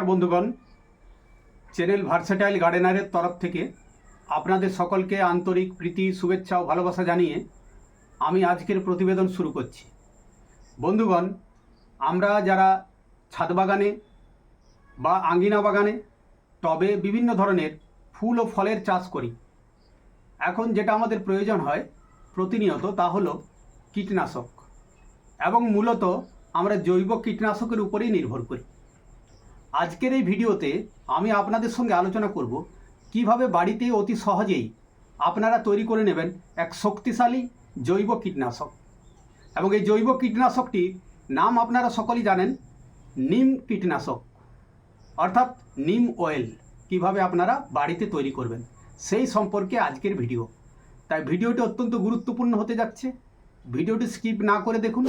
নমস্কার বন্ধুগণ। Channel versatile গার্ডেনারের তরফ থেকে আপনাদের সকলকে আন্তরিক প্রীতি, শুভেচ্ছা ও ভালোবাসা জানিয়ে আমি আজকের প্রতিবেদন শুরু করছি। বন্ধুগণ, আমরা যারা ছাদ বাগানে বা আঙ্গিনা বাগানে টবে বিভিন্ন ধরনের ফুল ও ফলের চাষ করি। এখন যেটা আমাদের প্রয়োজন হয় প্রতিনিয়ত তা হলো কীটনাশক এবং মূলত আমরা জৈব কীটনাশকের উপরেই নির্ভর করি। আজকের এই ভিডিওতে আমি আপনাদের সঙ্গে আলোচনা করব কীভাবে বাড়িতে অতি সহজেই আপনারা তৈরি করে নেবেন এক শক্তিশালী জৈব কীটনাশক। এবং এই জৈব কীটনাশকটি নাম আপনারা সকলেই জানেন, নিম কীটনাশক। অর্থাৎ নিম অয়েল কীভাবে আপনারা বাড়িতে তৈরি করবেন, সেই সম্পর্কে আজকের ভিডিও। তাই ভিডিওটি অত্যন্ত গুরুত্বপূর্ণ হতে যাচ্ছে। ভিডিওটি স্কিপ না করে দেখুন।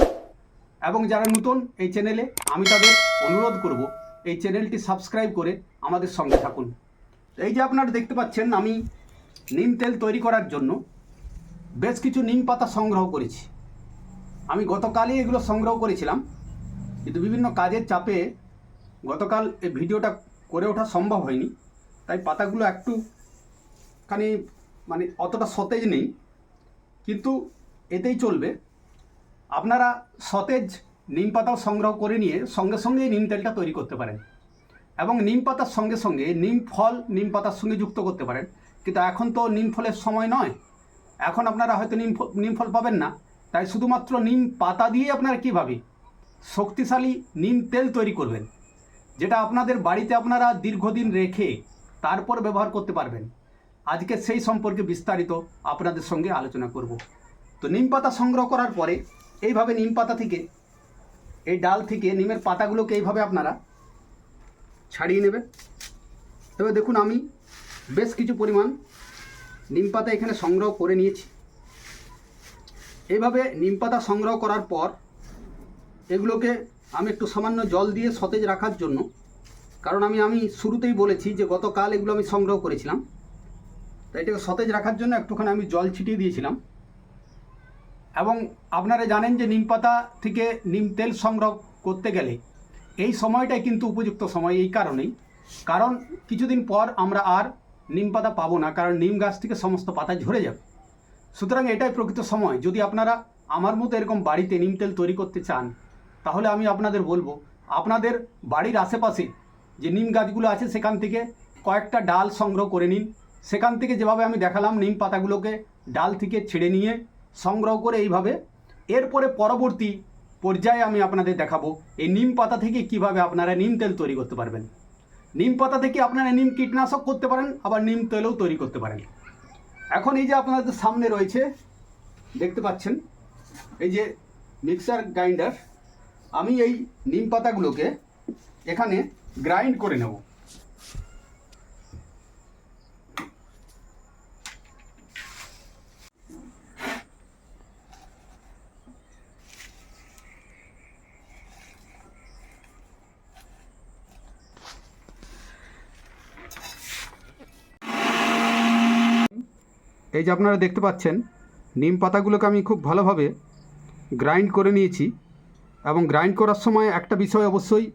এবং যারা নতুন এই চ্যানেলে, আমি তাদের অনুরোধ করব এই চ্যানেলটি সাবস্ক্রাইব করে আমাদের সঙ্গে থাকুন। এই যে আপনারা দেখতে পাচ্ছেন, আমি নিম তেল তৈরি করার জন্য বেশ কিছু নিম পাতা সংগ্রহ করেছি। আমি গতকালই এগুলো সংগ্রহ করেছিলাম, কিন্তু বিভিন্ন কাজের চাপে গতকাল এই ভিডিওটা করে ওঠা সম্ভব হয়নি। তাই পাতাগুলো একটু খানি মানে অতটা সতেজ নেই, কিন্তু এতেই চলবে। আপনারা সতেজ নিম পাতাও সংগ্রহ করে নিয়ে সঙ্গে সঙ্গে নিম তেলটা তৈরি করতে পারেন। এবং নিম পাতার সঙ্গে সঙ্গে নিম ফল, নিম পাতার সঙ্গে যুক্ত করতে পারেন। কিন্তু এখন তো নিম ফলের সময় নয়। এখন আপনারা হয়তো নিম নিম ফল পাবেন না। তাই শুধুমাত্র নিম পাতা দিয়ে আপনারা কীভাবে শক্তিশালী নিম তেল তৈরি করবেন, যেটা আপনাদের বাড়িতে আপনারা দীর্ঘদিন রেখে তারপর ব্যবহার করতে পারবেন। আজকে সেই সম্পর্কে বিস্তারিত আপনাদের সঙ্গে আলোচনা করব। তো নিম পাতা সংগ্রহ করার পরে এইভাবে নিম পাতা থেকে এই ডাল থেকে নিমের পাতাগুলোকে এইভাবে আপনারা ছাড়িয়ে নেবেন তবে দেখুন আমি বেশ কিছু পরিমাণ নিম পাতা এখানে সংগ্রহ করে নিয়েছি। এইভাবে নিম পাতা সংগ্রহ করার পর এগুলোকে আমি একটু সামান্য জল দিয়ে সতেজ রাখার জন্য, কারণ আমি আমি শুরুতেই বলেছি যে গতকাল এগুলো আমি সংগ্রহ করেছিলাম। তাই এটাকে সতেজ রাখার জন্য একটুখানি আমি জল ছিটিয়ে দিয়েছিলাম। এবং আপনারা জানেন যে নিম পাতা থেকে নিম তেল সংগ্রহ করতে গেলে এই সময়টাই কিন্তু উপযুক্ত সময় এই কারণেই। কারণ কিছুদিন পর আমরা আর নিম পাতা পাবো না, কারণ নিম গাছ থেকে সমস্ত পাতা ঝরে যাবে। সুতরাং এটাই প্রকৃত সময়। যদি আপনারা আমার মতো এরকম বাড়িতে নিম তেল তৈরি করতে চান, তাহলে আমি আপনাদের বলব, আপনাদের বাড়ির আশেপাশে যে নিম গাছগুলো আছে সেখান থেকে কয়েকটা ডাল সংগ্রহ করে নিন। সেখান থেকে যেভাবে আমি দেখালাম, নিম পাতাগুলোকে ডাল থেকে ছেড়ে নিয়ে সংগ্রহ করে এইভাবে। এরপরে পরবর্তী পর্যায়ে আমি আপনাদের দেখাবো এই নিম পাতা থেকে কীভাবে আপনারা নিম তেল তৈরি করতে পারবেন। নিম পাতা থেকে আপনারা নিম কীটনাশক করতে পারেন, আবার নিম তেলও তৈরি করতে পারেন। এখন এই যে আপনাদের সামনে রয়েছে, দেখতে পাচ্ছেন, এই যে মিক্সার গ্রাইন্ডার, আমি এই নিম পাতাগুলোকে এখানে গ্রাইন্ড করে নেব। এই যে আপনারা দেখতে পাচ্ছেন, নিম পাতাগুলোকে আমি খুব ভালোভাবে গ্রাইন্ড করে নিয়েছি এবং গ্রাইন্ড করার সময় একটা বিষয় অবশ্যই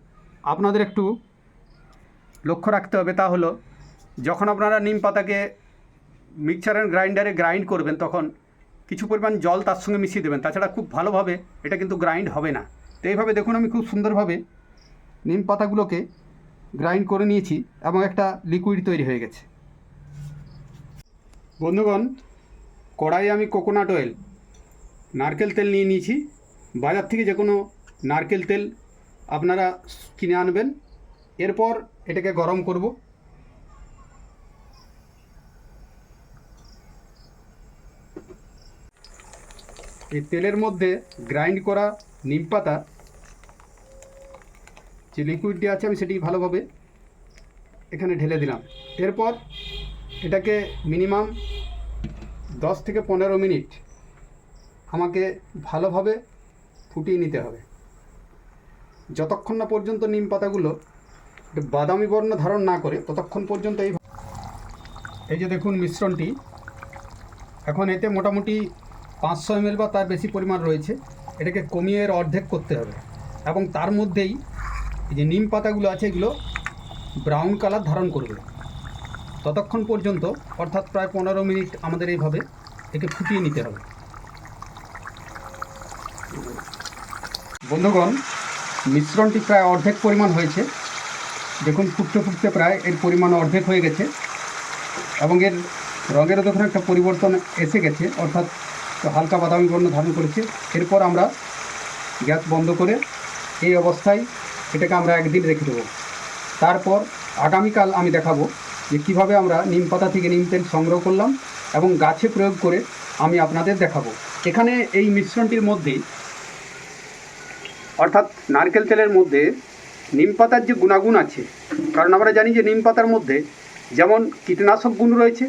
আপনাদের একটু লক্ষ্য রাখতে হবে তা হলো, যখন আপনারা নিম পাতাকে অ্যান্ড গ্রাইন্ডারে গ্রাইন্ড করবেন, তখন কিছু পরিমাণ জল তার সঙ্গে মিশিয়ে দেবেন। তাছাড়া খুব ভালোভাবে এটা কিন্তু গ্রাইন্ড হবে না। তো এইভাবে দেখুন আমি খুব সুন্দরভাবে নিম পাতাগুলোকে গ্রাইন্ড করে নিয়েছি এবং একটা লিকুইড তৈরি হয়ে গেছে। বন্ধুগণ, কড়াইয়ে আমি কোকোনাট অয়েল নারকেল তেল নিয়ে নিয়েছি। বাজার থেকে যে কোনো নারকেল তেল আপনারা কিনে আনবেন। এরপর এটাকে গরম করব। এই তেলের মধ্যে গ্রাইন্ড করা নিম পাতা, যে লিকুইডটি আছে আমি সেটি ভালোভাবে এখানে ঢেলে দিলাম। এরপর এটাকে মিনিমাম দশ থেকে পনেরো মিনিট আমাকে ভালোভাবে ফুটিয়ে নিতে হবে। যতক্ষণ না পর্যন্ত নিম পাতাগুলো বাদামি বর্ণ ধারণ না করে, ততক্ষণ পর্যন্ত এই এই যে দেখুন মিশ্রণটি, এখন এতে মোটামুটি পাঁচশো এমএল বা তার বেশি পরিমাণ রয়েছে। এটাকে কমিয়ে এর অর্ধেক করতে হবে। এবং তার মধ্যেই এই যে নিম পাতাগুলো আছে, এগুলো ব্রাউন কালার ধারণ করবে। ততক্ষণ পর্যন্ত, অর্থাৎ প্রায় পনেরো মিনিট আমাদের এইভাবে একে ফুটিয়ে নিতে হবে। বন্ধুগণ, মিশ্রণটি প্রায় অর্ধেক পরিমাণ হয়েছে। দেখুন, ফুটতে ফুটতে প্রায় এর পরিমাণ অর্ধেক হয়ে গেছে এবং এর রঙেরও দেখুন একটা পরিবর্তন এসে গেছে, অর্থাৎ হালকা বাদামি বর্ণ ধারণ করেছে। এরপর আমরা গ্যাস বন্ধ করে এই অবস্থায় এটাকে আমরা একদিন রেখে দেবো। তারপর আগামীকাল আমি দেখাবো যে কীভাবে আমরা নিম পাতা থেকে নিম তেল সংগ্রহ করলাম এবং গাছে প্রয়োগ করে আমি আপনাদের দেখাবো। এখানে এই মিশ্রণটির মধ্যে অর্থাৎ নারকেল তেলের মধ্যে নিম পাতার যে গুণাগুণ আছে, কারণ আমরা জানি যে নিম পাতার মধ্যে যেমন কীটনাশক গুণ রয়েছে,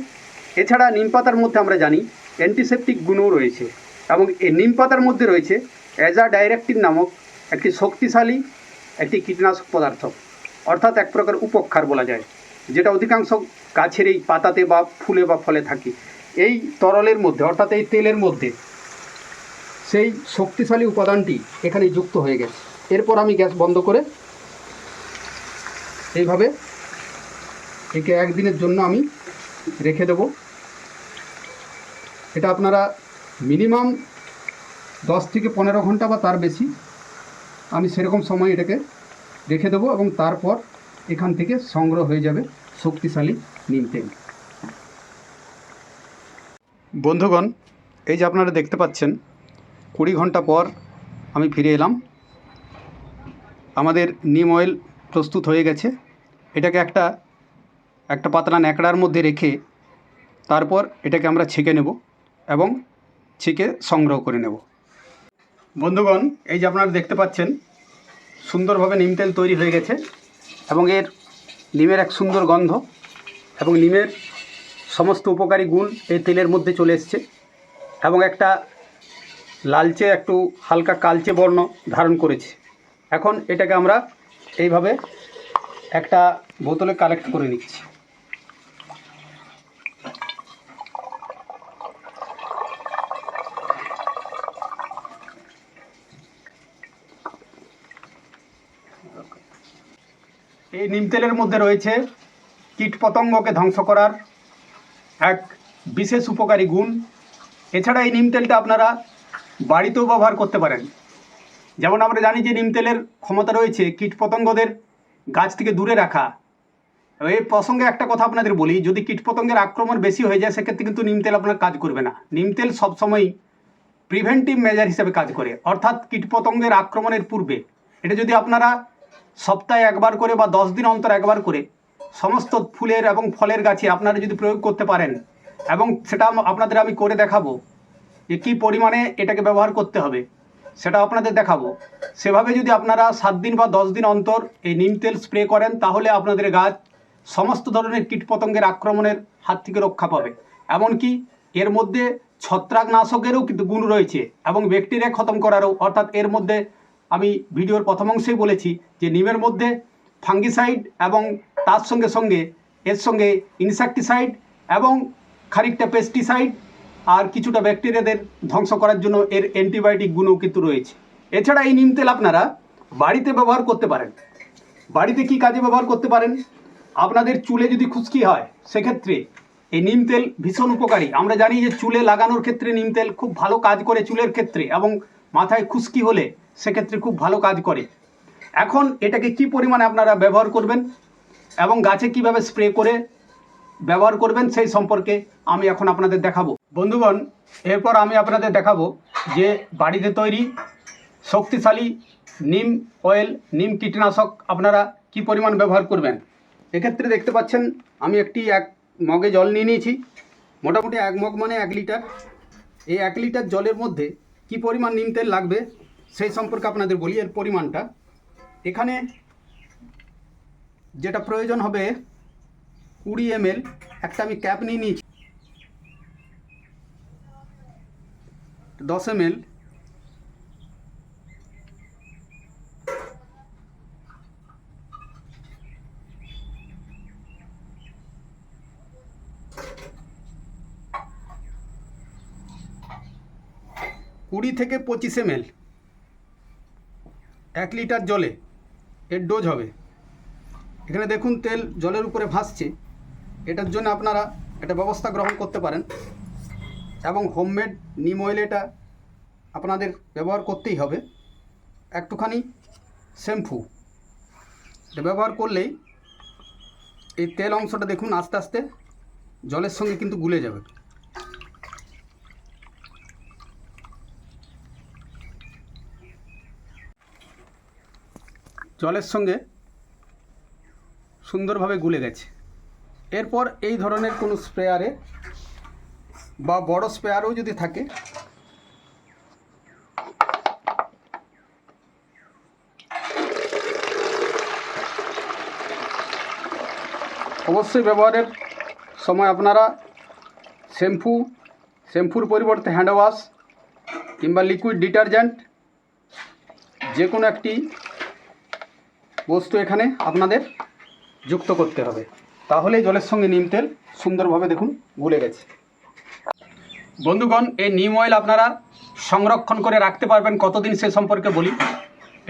এছাড়া নিম পাতার মধ্যে আমরা জানি অ্যান্টিসেপটিক গুণও রয়েছে এবং এই নিম পাতার মধ্যে রয়েছে অ্যাজা ডাইরেক্টিভ নামক একটি শক্তিশালী একটি কীটনাশক পদার্থ, অর্থাৎ এক প্রকার উপক্ষার বলা যায়। যেটা অধিকাংশ গাছের এই পাতাতে বা ফুলে বা ফলে থাকে। এই তরলের মধ্যে, অর্থাৎ এই তেলের মধ্যে সেই শক্তিশালী উপাদানটি এখানে যুক্ত হয়ে গেছে। এরপর আমি গ্যাস বন্ধ করে এইভাবে একে একদিনের জন্য আমি রেখে দেব। এটা আপনারা মিনিমাম দশ থেকে পনেরো ঘণ্টা বা তার বেশি আমি সেরকম সময় এটাকে রেখে দেবো এবং তারপর এখান থেকে সংগ্রহ হয়ে যাবে। শক্তিশালী নিম তেল। বন্ধুগণ, এই যে আপনারা দেখতে পাচ্ছেন, কুড়ি ঘণ্টা পর আমি ফিরে এলাম। আমাদের নিম অয়েল প্রস্তুত হয়ে গেছে। এটাকে একটা একটা পাতলা ন্যাকড়ার মধ্যে রেখে তারপর এটাকে আমরা ছেঁকে নেব এবং ছেঁকে সংগ্রহ করে নেব। বন্ধুগণ, এই যে আপনারা দেখতে পাচ্ছেন, সুন্দরভাবে নিম তেল তৈরি হয়ে গেছে এবং এর নিমের এক সুন্দর গন্ধ এবং নিমের সমস্ত উপকারী গুণ এই তেলের মধ্যে চলে এসছে এবং একটা লালচে, একটু হালকা কালচে বর্ণ ধারণ করেছে। এখন এটাকে আমরা এইভাবে একটা বোতলে কালেক্ট করে নিচ্ছি। এই নিম তেলের মধ্যে রয়েছে কীটপতঙ্গকে ধ্বংস করার এক বিশেষ উপকারী গুণ। এছাড়া এই নিম তেলটা আপনারা বাড়িতেও ব্যবহার করতে পারেন। যেমন আমরা জানি যে নিম তেলের ক্ষমতা রয়েছে কীটপতঙ্গদের গাছ থেকে দূরে রাখা। এই প্রসঙ্গে একটা কথা আপনাদের বলি, যদি কীটপতঙ্গের আক্রমণ বেশি হয়ে যায়, সেক্ষেত্রে কিন্তু নিম তেল আপনার কাজ করবে না। নিম তেল সবসময়ই প্রিভেন্টিভ মেজার হিসেবে কাজ করে, অর্থাৎ কীটপতঙ্গের আক্রমণের পূর্বে। এটা যদি আপনারা সপ্তাহে একবার করে বা দশ দিন অন্তর একবার করে সমস্ত ফুলের এবং ফলের গাছে আপনারা যদি প্রয়োগ করতে পারেন এবং সেটা আপনাদের আমি করে দেখাবো যে কী পরিমাণে এটাকে ব্যবহার করতে হবে। সেটা আপনাদের দেখাবো। সেভাবে যদি আপনারা সাত দিন বা দশ দিন অন্তর এই নিম তেল স্প্রে করেন, তাহলে আপনাদের গাছ সমস্ত ধরনের কীটপতঙ্গের আক্রমণের হাত থেকে রক্ষা পাবে। এমনকি এর মধ্যে ছত্রাকনাশকেরও কিন্তু গুণ রয়েছে এবং ব্যাকটেরিয়া খতম করারও, অর্থাৎ এর মধ্যে আমি ভিডিওর প্রথম অংশেই বলেছি যে নিমের মধ্যে ফাঙ্গিসাইড এবং তার সঙ্গে সঙ্গে এর সঙ্গে ইনসেকটিসাইড এবং খানিকটা পেস্টিসাইড আর কিছুটা ব্যাকটেরিয়াদের ধ্বংস করার জন্য এর অ্যান্টিবায়োটিক গুণও কিন্তু রয়েছে। এছাড়া এই নিম তেল আপনারা বাড়িতে ব্যবহার করতে পারেন। বাড়িতে কি কাজে ব্যবহার করতে পারেন? আপনাদের চুলে যদি খুশকি হয়, সেক্ষেত্রে এই নিম তেল ভীষণ উপকারী। আমরা জানি যে চুলে লাগানোর ক্ষেত্রে নিম তেল খুব ভালো কাজ করে চুলের ক্ষেত্রে এবং মাথায় খুশকি হলে সেক্ষেত্রে খুব ভালো কাজ করে। এখন এটাকে কি পরিমাণে আপনারা ব্যবহার করবেন এবং গাছে কীভাবে স্প্রে করে ব্যবহার করবেন সেই সম্পর্কে আমি এখন আপনাদের দেখাবো। বন্ধুগণ, এরপর আমি আপনাদের দেখাবো যে বাড়িতে তৈরি শক্তিশালী নিম অয়েল নিম কীটনাশক আপনারা কি পরিমাণ ব্যবহার করবেন। এক্ষেত্রে দেখতে পাচ্ছেন, আমি একটি এক মগে জল নিয়ে নিয়েছি। মোটামুটি এক মগ মানে এক লিটার। এই এক লিটার জলের মধ্যে কি পরিমাণ নিম তেল লাগবে সেই সম্পর্কে আপনাদের বলি, এর পরিমাণটা। এখানে যেটা প্রয়োজন হবে কুড়ি এম একটা আমি ক্যাপ নিয়ে নিয়েছি। দশ এম কুড়ি থেকে পঁচিশ এম এক লিটার জলে এর ডোজ হবে। এখানে দেখুন তেল জলের উপরে ভাসছে। এটার জন্য আপনারা একটা ব্যবস্থা গ্রহণ করতে পারেন এবং হোমমেড নিম অয়েল এটা আপনাদের ব্যবহার করতেই হবে। একটুখানি শ্যাম্পু। এটা ব্যবহার করলেই এই তেল অংশটা দেখুন আস্তে আস্তে জলের সঙ্গে কিন্তু গুলে যাবে। জলের সঙ্গে সুন্দরভাবে গুলে গেছে। এরপর এই ধরনের কোনো স্প্রেয়ারে বা বড় স্প্রেয়ারও যদি থাকে, অবশ্যই ব্যবহারের সময় আপনারা শ্যাম্পু, শ্যাম্পুর পরিবর্তে হ্যান্ড ওয়াশ কিংবা লিকুইড ডিটারজেন্ট, যে কোনো একটি বস্তু এখানে আপনাদের যুক্ত করতে হবে। তাহলেই জলের সঙ্গে নিম তেল সুন্দরভাবে দেখুন গুলে গেছে। বন্ধুগণ, এই নিম অয়েল আপনারা সংরক্ষণ করে রাখতে পারবেন, কতদিন সে সম্পর্কে বলি।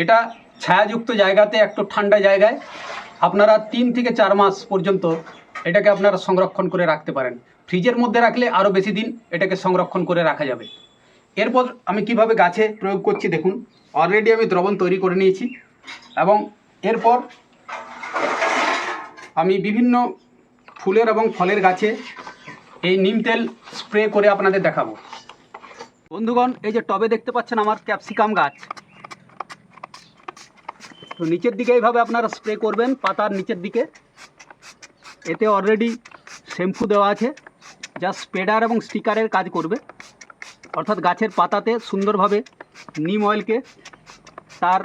এটা ছায়াযুক্ত জায়গাতে, একটু ঠান্ডা জায়গায় আপনারা তিন থেকে চার মাস পর্যন্ত এটাকে আপনারা সংরক্ষণ করে রাখতে পারেন। ফ্রিজের মধ্যে রাখলে আরও বেশি দিন এটাকে সংরক্ষণ করে রাখা যাবে। এরপর আমি কীভাবে গাছে প্রয়োগ করছি দেখুন। অলরেডি আমি দ্রবণ তৈরি করে নিয়েছি এবং এরপর আমি বিভিন্ন ফুলের এবং ফলের গাছে এই নিম তেল স্প্রে করে আপনাদের দেখাবো। বন্ধুগণ, এই যে টবে দেখতে পাচ্ছেন আমার ক্যাপসিকাম গাছ। তো নিচের দিকে এইভাবে আপনারা স্প্রে করবেন, পাতার নিচের দিকে। এতে অলরেডি শ্যাম্পু দেওয়া আছে, যা স্প্রেডার এবং স্টিকারের কাজ করবে। অর্থাৎ গাছের পাতাতে সুন্দরভাবে নিম অয়েলকে তার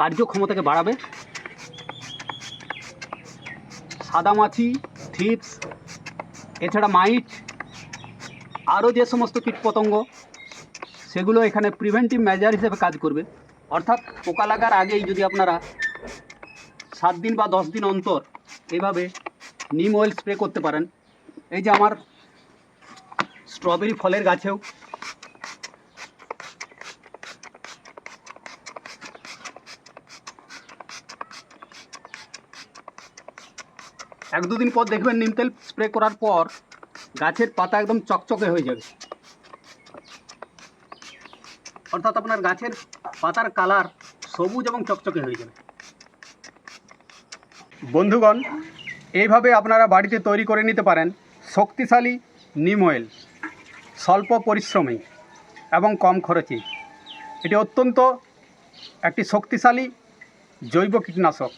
কার্যক্ষমতাকে বাড়াবে। সাদামাছি থিপস এছাড়া মাইট আরও যে সমস্ত কীটপতঙ্গ, সেগুলো এখানে প্রিভেন্টিভ মেজার হিসেবে কাজ করবে। অর্থাৎ পোকা লাগার আগেই যদি আপনারা সাত দিন বা দশ দিন অন্তর এভাবে নিম অয়েল স্প্রে করতে পারেন। এই যে আমার স্ট্রবেরি ফলের গাছেও এক দুদিন পর দেখবেন নিম তেল স্প্রে করার পর গাছের পাতা একদম চকচকে হয়ে যাবে। অর্থাৎ আপনার গাছের পাতার কালার সবুজ এবং চকচকে হয়ে যাবে। বন্ধুগণ, এইভাবে আপনারা বাড়িতে তৈরি করে নিতে পারেন শক্তিশালী নিম অয়েল স্বল্প পরিশ্রমী এবং কম খরচে। এটি অত্যন্ত একটি শক্তিশালী জৈব কীটনাশক।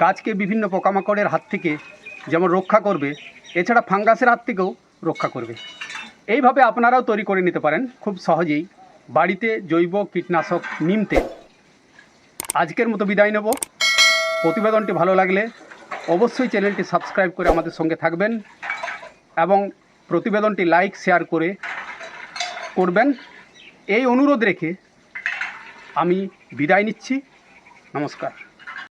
গাছকে বিভিন্ন পোকামাকড়ের হাত থেকে যেমন রক্ষা করবে, এছাড়া ফাঙ্গাসের হাত থেকেও রক্ষা করবে। এইভাবে আপনারাও তৈরি করে নিতে পারেন খুব সহজেই। বাড়িতে জৈব কীটনাশক, নিম তেল। আজকের মতো বিদায় নেব। প্রতিবেদনটি ভালো লাগলে অবশ্যই চ্যানেলটি সাবস্ক্রাইব করে আমাদের সঙ্গে থাকবেন এবং প্রতিবেদনটি লাইক, শেয়ার করে করবেন। এই অনুরোধ রেখে আমি বিদায় নিচ্ছি। নমস্কার।